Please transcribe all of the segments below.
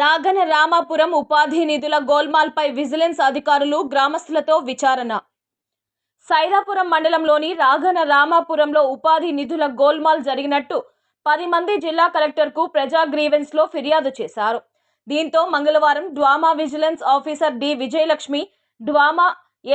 రాగన రామాపురం ఉపాధి నిధుల గోల్మాల్పై విజిలెన్స్ అధికారులు గ్రామస్తులతో విచారణ. సైదాపురం మండలంలోని రాగన రామాపురంలో ఉపాధి నిధుల గోల్మాల్ జరిగినట్టు పది మంది జిల్లా కలెక్టర్కు ప్రజా గ్రీవెన్స్లో ఫిర్యాదు చేశారు. దీంతో మంగళవారం DWAMA vigilance officer D Vijayalakshmi DWAMA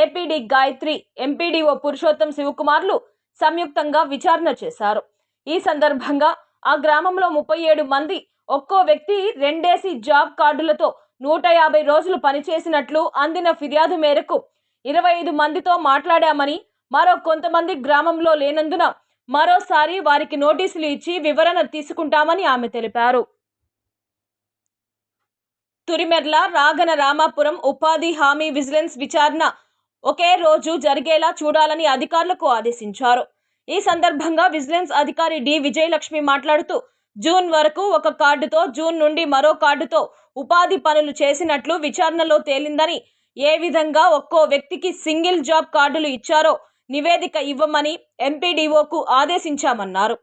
APD Gayatri MPDO Purushottam శివకుమార్లు సంయుక్తంగా విచారణ చేశారు. ఈ సందర్భంగా ఆ గ్రామంలో ముప్పై ఏడు మంది ఒక్కో వ్యక్తి రెండేసి జాబ్ కార్డులతో నూట యాభై రోజులు పనిచేసినట్లు అందిన ఫిర్యాదు మేరకు ఇరవై ఐదు మందితో మాట్లాడామని మరో కొంతమంది గ్రామంలో లేనందున మరోసారి వారికి నోటీసులు ఇచ్చి వివరణ తీసుకుంటామని ఆమె తెలిపారు. తురిమెర్ల రాగన రామాపురం ఉపాధి హామీ విజిలెన్స్ విచారణ ఒకే రోజు జరిగేలా చూడాలని అధికారులకు ఆదేశించారు. ఈ సందర్భంగా విజిలెన్స్ అధికారి డి. విజయలక్ష్మి మాట్లాడుతూ జూన్ వరకు ఒక కార్డుతో జూన్ నుండి మరో కార్డుతో ఉపాధి పనులు చేసినట్లు విచారణలో తేలిందని ఏ విధంగా ఒక్కో వ్యక్తికి సింగిల్ జాబ్ కార్డులు ఇచ్చారో నివేదిక ఇవ్వమని ఎంపీడీఓకు ఆదేశించామన్నారు.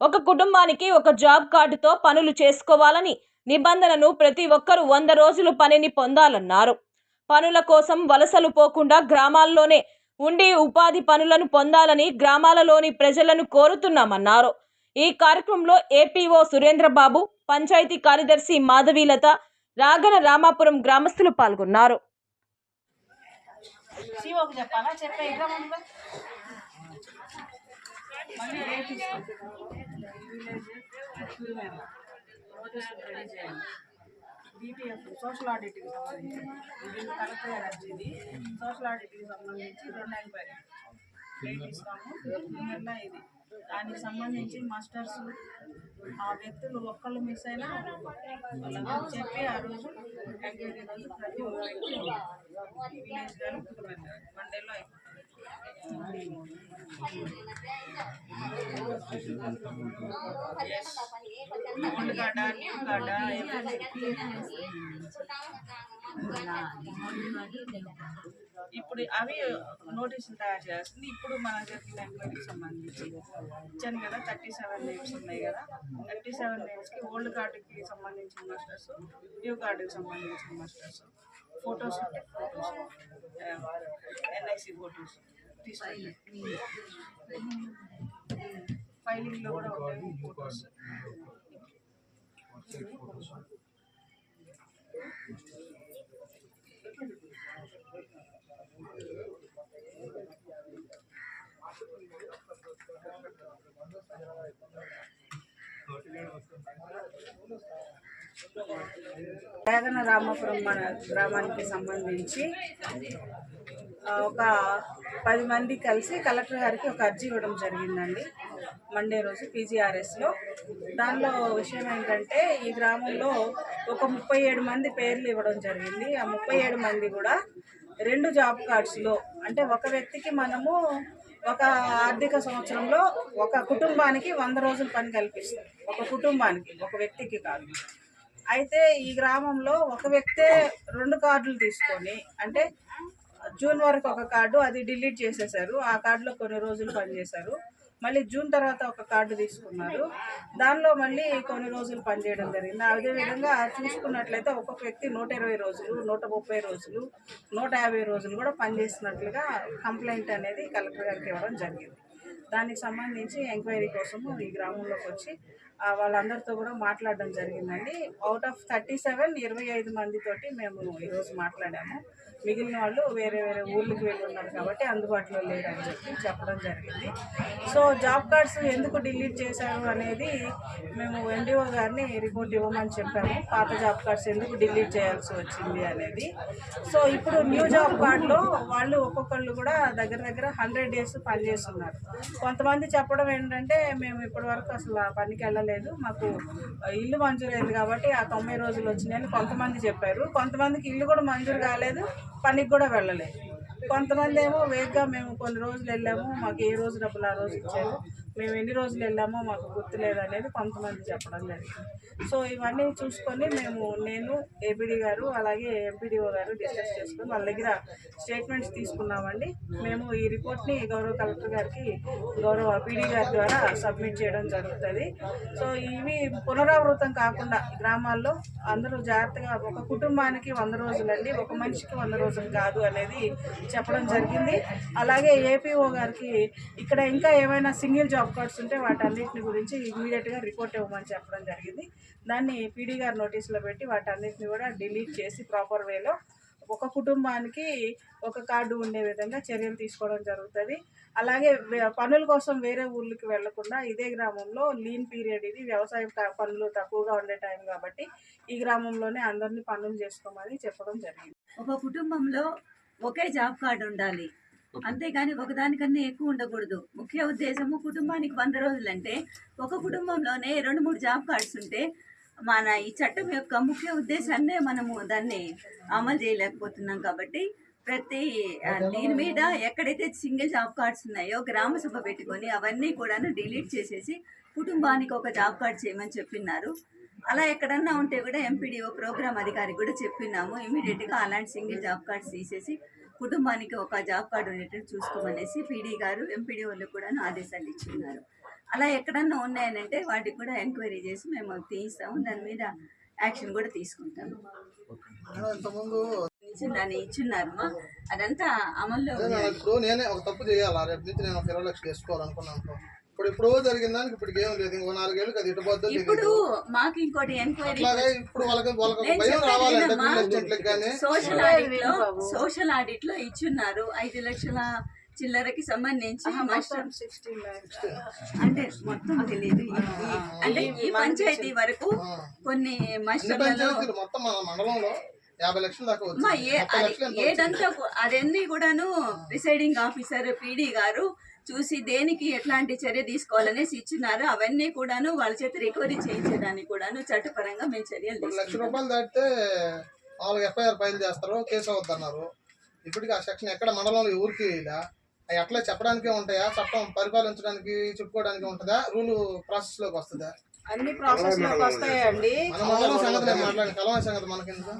ఒక కుటుంబానికి ఒక జాబ్ కార్డుతో పనులు చేసుకోవాలని నిబంధనను ప్రతి ఒక్కరూ వంద రోజులు పనిని పొందాలన్నారు. పనుల కోసం వలసలు పోకుండా గ్రామాల్లోనే ఉండి ఉపాధి పనులను పొందాలని గ్రామాలలోని ప్రజలను కోరుతున్నామన్నారు. ఈ కార్యక్రమంలో ఏపీఓ సురేంద్రబాబు పంచాయతీ కార్యదర్శి మాధవీలత రాగన రామాపురం గ్రామస్తులు పాల్గొన్నారు. సోషల్ ఆడిట్కి సంబంధించి. కలెక్టర్ గారి అర్జీది సోషల్ ఆడిట్కి సంబంధించి రెండు ఎంక్వైరీ డేట్ ఇస్తాము నిన్న ఇది. దానికి సంబంధించి మాస్టర్స్ ఆ వ్యక్తులు ఒక్కళ్ళు మిస్ అయినా వాళ్ళకి చెప్పి ఆ రోజు ఎంక్వైరీ రోజు ప్రతి వ్యక్తి విలేజ్ కానీ అయిపోతుంది ఇప్పుడు అవి నోటీసులు తయారు చేస్తుంది ఇప్పుడు మన జరిగిన ఎంక్వైరీకి సంబంధించి ఇచ్చాను కదా థర్టీ సెవెన్ నేమ్స్ ఉన్నాయి కదా. థర్టీ సెవెన్ నేమ్స్కి ఓల్డ్ కార్డుకి సంబంధించిన మాస్టర్స్ న్యూ కార్డుకి సంబంధించిన మాస్టర్స్ ఫొటోస్ ఉంటే ఫొటోస్ ఎన్ఐసి ఫొటోస్ తీసుకుంటాయి. ఫైలింగ్లో కూడా ఉంటాయి ఫొటోస్. వేగన రామాపురం మన గ్రామానికి సంబంధించి ఒక పది మంది కలిసి కలెక్టర్ గారికి ఒక అర్జీ ఇవ్వడం జరిగిందండి మండే రోజు పీజీఆర్ఎస్లో. దానిలో విషయం ఏంటంటే ఈ గ్రామంలో ఒక ముప్పై ఏడు మంది పేర్లు ఇవ్వడం జరిగింది. ఆ ముప్పై ఏడు మంది కూడా రెండు జాబ్ కార్డ్స్లో అంటే ఒక వ్యక్తికి మనము ఒక ఆర్థిక సంవత్సరంలో ఒక కుటుంబానికి వంద రోజులు పని కల్పిస్తారు ఒక కుటుంబానికి ఒక వ్యక్తికి కాదు. అయితే ఈ గ్రామంలో ఒక వ్యక్తే రెండు కార్డులు తీసుకొని అంటే జూన్ వరకు ఒక కార్డు అది డిలీట్ చేసేసారు. ఆ కార్డులో కొన్ని రోజులు పనిచేశారు. మళ్ళీ జూన్ తర్వాత ఒక కార్డు తీసుకున్నారు. దానిలో మళ్ళీ కొన్ని రోజులు పనిచేయడం జరిగింది. అదే విధంగా చూసుకున్నట్లయితే ఒక్కొక్క వ్యక్తి నూట ఇరవై రోజులు నూట ముప్పై రోజులు నూట యాభై రోజులు కూడా పనిచేసినట్లుగా కంప్లైంట్ అనేది కలెక్టర్ గారికి ఇవ్వడం జరిగింది. దానికి సంబంధించి ఎంక్వైరీ కోసము ఈ గ్రామంలోకి వచ్చి వాళ్ళందరితో కూడా మాట్లాడడం జరిగిందండి. అవుట్ ఆఫ్ థర్టీ సెవెన్ ఇరవై ఐదు మందితోటి మేము ఈరోజు మాట్లాడాము. మిగిలిన వాళ్ళు వేరే వేరే ఊర్లకు వెళ్ళి ఉన్నారు కాబట్టి అందుబాటులో లేరని చెప్పి చెప్పడం జరిగింది. సో జాబ్ కార్డ్స్ ఎందుకు డిలీట్ చేశారు అనేది మేము ఎన్డీఓ గారిని రిపోర్ట్ ఇవ్వమని చెప్పాము. పాత జాబ్ కార్డ్స్ ఎందుకు డిలీట్ చేయాల్సి వచ్చింది అనేది. సో ఇప్పుడు న్యూ జాబ్ కార్డులో వాళ్ళు ఒక్కొక్కళ్ళు కూడా దగ్గర దగ్గర హండ్రెడ్ డేస్ పనిచేస్తున్నారు. కొంతమంది చెప్పడం ఏంటంటే మేము ఇప్పటి వరకు అసలు ఆ పనికి వెళ్ళలేదు. మాకు ఇల్లు మంజూరైంది కాబట్టి ఆ తొంభై రోజులు వచ్చినాయని కొంతమంది చెప్పారు. కొంతమందికి ఇల్లు కూడా మంజూరు కాలేదు పనికి కూడా వెళ్ళలేదు. కొంతమంది ఏమో వేగ్గా మేము కొన్ని రోజులు వెళ్ళాము మాకు ఏ రోజు డబ్బులు ఆ రోజు ఇచ్చారు. మేము ఎన్ని రోజులు వెళ్ళామో మాకు గుర్తులేదు అనేది కొంతమంది చెప్పడం జరిగింది. సో ఇవన్నీ చూసుకొని మేము నేను ఏపీడీ గారు అలాగే ఎంపీడీఓ గారు డిస్కస్ చేసుకొని వాళ్ళ దగ్గర స్టేట్మెంట్స్ తీసుకున్నామండి. మేము ఈ రిపోర్ట్ని గౌరవ కలెక్టర్ గారికి గౌరవ పీడీ గారి ద్వారా సబ్మిట్ చేయడం జరుగుతుంది. సో ఇవి పునరావృతం కాకుండా గ్రామాల్లో అందరూ జాగ్రత్తగా ఒక కుటుంబానికి వంద రోజులండి ఒక మనిషికి వంద రోజులు కాదు అనేది చెప్పడం జరిగింది. అలాగే ఏపీఓ గారికి ఇక్కడ ఇంకా ఏమైనా సింగిల్ జాబ్ కార్డ్స్ ఉంటే వాటన్నిటిని గురించి ఇమీడియట్గా రిపోర్ట్ ఇవ్వమని చెప్పడం జరిగింది. దాన్ని పీడీ గారు నోటీసులో పెట్టి వాటన్నిటిని కూడా డిలీట్ చేసి ప్రాపర్ వేలో ఒక కుటుంబానికి ఒక కార్డు ఉండే విధంగా చర్యలు తీసుకోవడం జరుగుతుంది. అలాగే పనుల కోసం వేరే ఊర్లకి వెళ్ళకుండా ఇదే గ్రామంలో లీన్ పీరియడ్ ఇది వ్యవసాయ పనులు తక్కువగా ఉండే టైం కాబట్టి ఈ గ్రామంలోనే అందరినీ పనులు చేసుకోమని చెప్పడం జరిగింది. ఒక కుటుంబంలో ఒకే జాబ్ కార్డు ఉండాలి. అంతేగాని ఒకదానికన్నా ఎక్కువ ఉండకూడదు. ముఖ్య ఉద్దేశము కుటుంబానికి వంద రోజులంటే ఒక కుటుంబంలోనే రెండు మూడు జాబ్ కార్డ్స్ ఉంటే మన ఈ చట్టం యొక్క ముఖ్య ఉద్దేశాన్నే మనము దాన్ని అమలు చేయలేకపోతున్నాం కాబట్టి ప్రతి దీని మీద ఎక్కడైతే సింగిల్ జాబ్ కార్డ్స్ ఉన్నాయో గ్రామ సభ పెట్టుకొని అవన్నీ కూడా డిలీట్ చేసేసి కుటుంబానికి ఒక జాబ్ కార్డ్ చేయమని చెప్పినారు అలా ఎక్కడన్నా ఉంటే కూడా ఎంపీడీఓ ప్రోగ్రామ్ అధికారికి కూడా చెప్పినాము. ఇమీడియట్గా అలాంటి సింగిల్ జాబ్ కార్డ్స్ తీసేసి కుటుంబానికి ఒక జాబ్ కార్డు ఉండేటట్టు చూసుకోమనేసి పీడీ గారు ఎంపీడీఓలు కూడా ఆదేశాలు ఇచ్చిన్నారు. అలా ఎక్కడన్నా ఉన్నాయనంటే వాటికి కూడా ఎంక్వైరీ చేసి మేము తీస్తాము దాని మీద యాక్షన్ కూడా తీసుకుంటాము. ఇంతకుముందు దాన్ని ఇచ్చిన్నారు అదంతా అమల్లో ఇప్పుడు నేనే ఒక తప్పు చేయాలా? రేపు నుంచి నేను ఒక ఇరవై లక్షలు వేసుకోవాలనుకున్నాను. ఇప్పుడు ఇప్పుడు జరిగిన దానికి ఇప్పుడు ఏం లేదు. ఇంకో నాలుగేళ్ళకి అది ఇటు ఇప్పుడు మాకు ఇంకోటి ఎంక్వైరీ అట్లాగే ఇప్పుడు వాళ్ళకి భయం రావాలంటే కానీ సోషల్ ఆడిట్లో సోషల్ ఆడిట్లో ఇచ్చున్నారు. ఐదు లక్షల చిల్లరకి సంబంధించి అంటే మొత్తం తెలియదు అంటే ఈ పంచాయతీ వరకు కొన్ని అన్ని మాస్టర్లలో పంచాయతీలు మొత్తం మన మండలంలో యాభై లక్షల దాకా? ఏదంతా అదన్నీ కూడాను ప్రిసైడింగ్ ఆఫీసర్ పీడీ గారు చూసి దేనికి ఎట్లాంటి చర్య తీసుకోవాలనేసి ఇచ్చినారు అవన్నీ కూడాను వాళ్ళ చేత రికవరీ చేయించడానికి కూడాను చట్టపరంగా మేము చర్యలు లక్ష రూపాయలు దాటితే మామూలుగా ఎఫ్ఐఆర్ ఫైల్ చేస్తారు కేసు అవుద్దన్నారు. ఇప్పటికీ ఆ సెక్షన్ ఎక్కడ మండలంలో ఇలా అవి అట్లా చెప్పడానికే ఉంటాయా? చట్టం పరిపాలించడానికి చెప్పుకోవడానికి ఉంటుందా? రూల్ ప్రాసెస్లోకి వస్తుందా? అన్ని ప్రాసెస్లోకి వస్తాయండి సంగతి కలవని సంగతి మనకెందుకు?